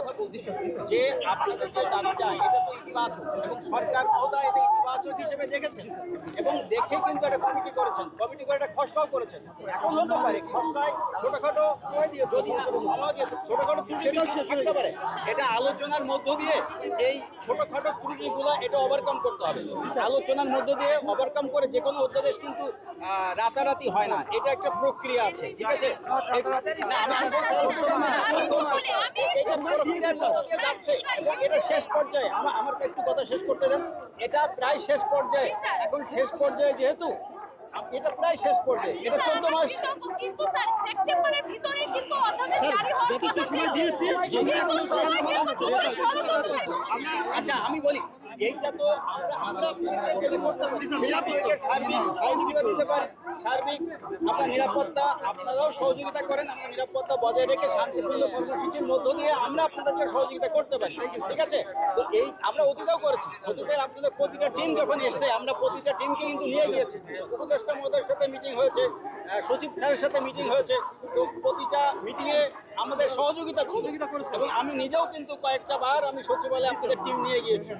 কথা বলছি যে আপনাদের যে দাবিটা এটা তো ইতিবাচক সরকার মহোদয় এটা ইতিবাচক হিসেবে দেখেছেন এবং দেখে কিন্তু একটা কমিটি করেছেন। কমিটি করে একটা খসড়াও করেছেন। এখন হতে পারে খসড়ায় ছোটখাটো যদি না সময় দিয়ে ছোটখাটো ত্রুটি থাকতে পারে। এটা আলোচনার মধ্য দিয়ে এই ছোটখাটো ত্রুটিগুলো এটা ওভারকাম করতে হবে। আলোচনার মধ্য দিয়ে ওভারকাম করে যে কোনো অধ্যাদেশ কিন্তু আহ, রাতারাতি হয় না। এটা একটা প্রক্রিয়া আছে ঠিক আছে? না, আমি বলছি, এটা শেষ পর্যায়ে। আমার আমার একটু কথা শেষ করতে দেন। এটা প্রায় শেষ পর্যায়ে। এখন শেষ পর্যায়ে যেহেতু এটা প্রায় শেষ পর্যায়ে। এটা চোদ্দ মাস। কিন্তু স্যার সেপ্টেম্বরের ভিতরে কিন্তু অধ্যাদেশ জারি হওয়ার কথা ছিল। দিয়েছি, যদি এখনও সমাধান হয়নি, আচ্ছা আমি বলি এইটা তো আমরা আমরা সার্বিক সহযোগিতা দিতে পারি সার্বিক আপনার নিরাপত্তা আপনারাও সহযোগিতা করেন আমরা নিরাপত্তা বজায় রেখে শান্তিপূর্ণ কর্মসূচির মধ্য দিয়ে আমরা আপনাদেরকে সহযোগিতা করতে পারি ঠিক আছে? তো এই আমরা অতীতেও করেছি অতীতে আপনাদের প্রতিটা টিম যখন এসছে আমরা প্রতিটা টিমকে কিন্তু নিয়ে গিয়েছি। উপদেষ্টা মহোদয়ের সাথে মিটিং হয়েছে সচিব স্যারের সাথে মিটিং হয়েছে তো প্রতিটা মিটিংয়ে আমাদের সহযোগিতা সহযোগিতা করেছে। এবং আমি নিজেও কিন্তু কয়েকটা বার আমি সচিবালয়ে আপনাদের টিম নিয়ে গিয়েছি।